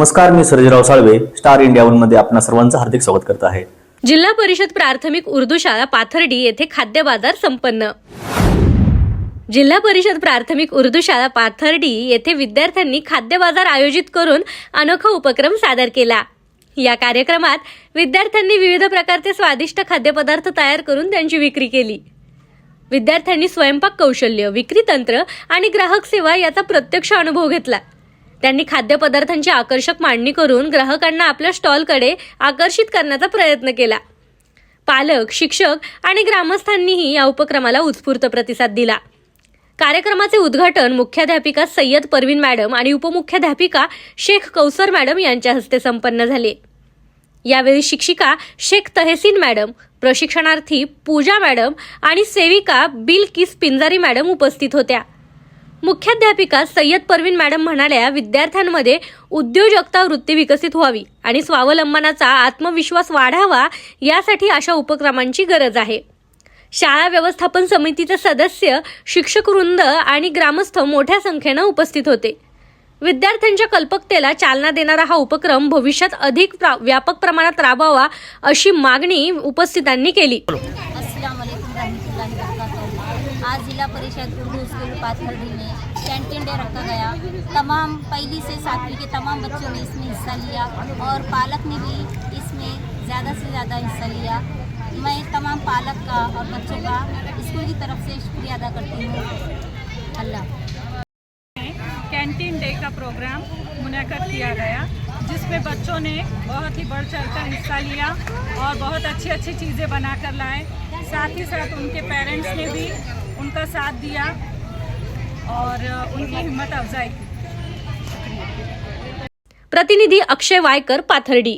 नमस्कार मी Sarjerao Salve star India वनमध्ये आपणा सर्वांचं हार्दिक स्वागत करत आहे. जिल्हा परिषद प्राथमिक उर्दू शाळा पाथर्डी येथे खाद्य बाजार संपन्न. जिल्हा परिषद प्राथमिक उर्दू शाळा पाथर्डी येथे विद्यार्थ्यांनी खाद्य बाजार आयोजित करून अनोखा उपक्रम सादर केला. या कार्यक्रमात विद्यार्थ्यांनी विविध प्रकारचे स्वादिष्ट खाद्यपदार्थ तयार करून त्यांची विक्री केली. विद्यार्थ्यांनी स्वयंपाक कौशल्य विक्री तंत्र आणि ग्राहक सेवा याचा प्रत्यक्ष अनुभव घेतला. त्यांनी खाद्यपदार्थांची आकर्षक मांडणी करून ग्राहकांना आपल्या स्टॉलकडे आकर्षित करण्याचा प्रयत्न केला. पालक शिक्षक आणि ग्रामस्थांनीही या उपक्रमाला उत्स्फूर्त प्रतिसाद दिला. कार्यक्रमाचे उद्घाटन मुख्याध्यापिका सय्यद परवीन मॅडम आणि उपमुख्याध्यापिका शेख कौसर मॅडम यांच्या हस्ते संपन्न झाले. यावेळी शिक्षिका शेख तहसीन मॅडम प्रशिक्षणार्थी पूजा मॅडम आणि सेविका बिल किस पिंजारी मॅडम उपस्थित होत्या. मुख्याध्यापिका सय्यद परवीन मॅडम म्हणाल्या विद्यार्थ्यांमध्ये उद्योजकता वृत्ती विकसित व्हावी आणि स्वावलंबनाचा आत्मविश्वास वाढावा यासाठी अशा उपक्रमांची गरज आहे. शाळा व्यवस्थापन समितीचे सदस्य शिक्षक वृंद आणि ग्रामस्थ मोठ्या संख्येनं उपस्थित होते. विद्यार्थ्यांच्या कल्पकतेला चालना देणारा हा उपक्रम भविष्यात अधिक प्रा- व्यापक प्रमाणात राबवावा अशी मागणी उपस्थितांनी केली. आज जिला परिषद उर्दू स्कूल पाथरडी में कैंटीन डे रखा गया। तमाम पहली से सातवीं के तमाम बच्चों ने इसमें हिस्सा लिया और पालक ने भी इसमें ज़्यादा से ज़्यादा हिस्सा लिया। मैं तमाम पालक का और बच्चों का स्कूल की तरफ़ से शुक्रिया अदा करती हूँ। अल्लाह। कैंटीन डे का प्रोग्राम मुनद किया गया, जिसमें बच्चों ने बहुत ही बढ़ चढ़ कर हिस्सा लिया और बहुत अच्छी अच्छी चीज़ें बना कर लाए। साथ ही साथ उनके पेरेंट्स ने भी उनका साथ दिया और उनकी हिम्मत अफजाई की। प्रतिनिधि अक्षय वायकर, पाथर्डी।